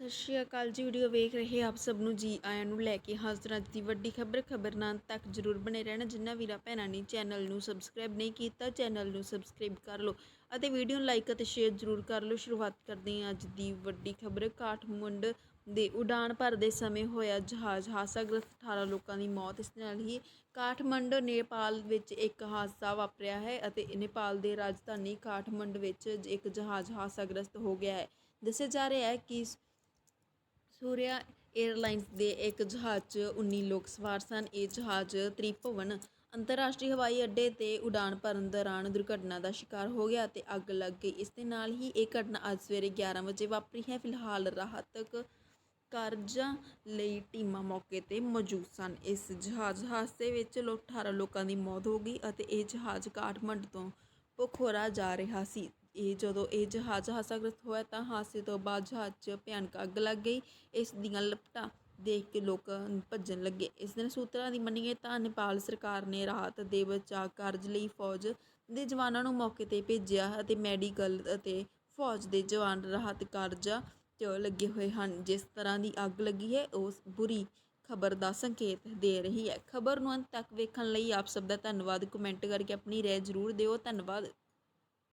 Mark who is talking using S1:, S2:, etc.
S1: ਸਤਿ ਸ਼੍ਰੀ ਅਕਾਲ ਜੀ, ਵੀਡੀਓ ਵੇਖ ਰਹੇ ਆਪ ਸਭ ਨੂੰ ਜੀ ਆਇਆਂ ਨੂੰ ਲੈ ਕੇ ਹਾਜ਼ਰ ਅੱਜ ਦੀ ਵੱਡੀ ਖਬਰ ਖਬਰ ਨਾਲ ਤੱਕ ਜਰੂਰ ਬਣੇ ਰਹਿਣਾ। ਜਿਨ੍ਹਾਂ ਵੀਰਾਂ ਭੈਣਾਂ ਨੇ ਚੈਨਲ ਨੂੰ ਸਬਸਕ੍ਰਾਈਬ ਨਹੀਂ ਕੀਤਾ, ਚੈਨਲ ਨੂੰ ਸਬਸਕ੍ਰਾਈਬ ਕਰ ਲਓ ਅਤੇ ਵੀਡੀਓ ਨੂੰ ਲਾਈਕ ਅਤੇ ਸ਼ੇਅਰ ਜਰੂਰ ਕਰ ਲਓ। ਸ਼ੁਰੂਆਤ ਕਰਦੇ ਹਾਂ ਅੱਜ ਦੀ ਵੱਡੀ ਖਬਰ। ਕਾਠਮੰਡ ਦੇ ਉਡਾਨ ਭਰਦੇ ਸਮੇਂ ਹੋਇਆ ਜਹਾਜ਼ ਹਾਦਸਾਗ੍ਰਸਤ 18 ਲੋਕਾਂ ਦੀ ਮੌਤ। ਇਸ ਨਾਲ ਹੀ ਕਾਠਮੰਡ, ਨੇਪਾਲ ਵਿੱਚ ਇੱਕ ਹਾਦਸਾ ਵਾਪਰਿਆ ਹੈ ਅਤੇ ਨੇਪਾਲ ਦੇ ਰਾਜਧਾਨੀ ਕਾਠਮੰਡ ਵਿੱਚ ਇੱਕ ਜਹਾਜ਼ ਹਾਦਸਾਗ੍ਰਸਤ ਹੋ ਗਿਆ ਹੈ। ਦੱਸਿਆ ਜਾ ਰਿਹਾ ਹੈ ਕਿ ਸੂਰਿਆ ਏਅਰਲਾਈਨਜ਼ ਦੇ ਇੱਕ ਜਹਾਜ਼ 'ਚ 19 ਲੋਕ ਸਵਾਰ ਸਨ। ਇਹ ਜਹਾਜ਼ ਤ੍ਰਿਭੁਵਨ ਅੰਤਰਰਾਸ਼ਟਰੀ ਹਵਾਈ ਅੱਡੇ ਤੇ ਉਡਾਨ ਭਰਨ ਦੌਰਾਨ ਦੁਰਘਟਨਾ ਦਾ ਸ਼ਿਕਾਰ ਹੋ ਗਿਆ ਤੇ ਅੱਗ ਲੱਗ ਗਈ। ਇਸ ਦੇ ਨਾਲ ਹੀ ਇਹ ਘਟਨਾ ਅੱਜ ਸਵੇਰੇ 11 ਵਜੇ ਵਾਪਰੀ ਹੈ। ਫਿਲਹਾਲ ਰਾਹਤਕ ਕਾਰਜਾਂ ਲਈ ਟੀਮਾਂ ਮੌਕੇ ਤੇ ਮੌਜੂਦ ਸਨ। ਇਸ ਜਹਾਜ਼ ਹਾਦਸੇ ਵਿੱਚ ਲੋਕ 18 ਲੋਕਾਂ ਦੀ ਮੌਤ ਹੋ ਗਈ ਅਤੇ ਇਹ ਜਹਾਜ਼ ਕਾਠਮੰਡ ਤੋਂ ਪੋਖਰਾ ਜਾ ਰਿਹਾ ਸੀ। ਇਹ ਜਦੋਂ ਇਹ ਜਹਾਜ਼ ਹਾਦਸਾਗ੍ਰਸਤ ਹੋਇਆ ਤਾਂ ਹਾਦਸੇ ਤੋਂ ਬਾਅਦ ਜਹਾਜ਼ 'ਚ ਭਿਆਨਕ ਅੱਗ ਲੱਗ ਗਈ। ਇਸ ਦੀਆਂ ਲਪਟਾਂ ਦੇਖ ਕੇ ਲੋਕ ਭੱਜਣ ਲੱਗੇ। ਇਸ ਦਿਨ ਸੂਤਰਾਂ ਦੀ ਮੰਨੀਏ ਤਾਂ ਨੇਪਾਲ ਸਰਕਾਰ ਨੇ ਰਾਹਤ ਦੇ ਬਚਾਅ ਕਾਰਜ ਲਈ ਫੌਜ ਦੇ ਜਵਾਨਾਂ ਨੂੰ ਮੌਕੇ ਤੇ ਭੇਜਿਆ ਅਤੇ ਮੈਡੀਕਲ ਅਤੇ ਫੌਜ ਦੇ ਜਵਾਨ ਰਾਹਤ ਕਾਰਜਾਂ 'ਚ ਲੱਗੇ ਹੋਏ ਹਨ। ਜਿਸ ਤਰ੍ਹਾਂ ਦੀ ਅੱਗ ਲੱਗੀ ਹੈ, ਉਸ ਬੁਰੀ ਖਬਰ ਦਾ ਸੰਕੇਤ ਦੇ ਰਹੀ ਹੈ। ਖਬਰ ਨੂੰ ਅੰਤ ਤੱਕ ਵੇਖਣ ਲਈ ਆਪ ਸਭ ਦਾ ਧੰਨਵਾਦ। ਕਮੈਂਟ ਕਰਕੇ ਆਪਣੀ ਰਾਏ ਜ਼ਰੂਰ ਦਿਓ। ਧੰਨਵਾਦ।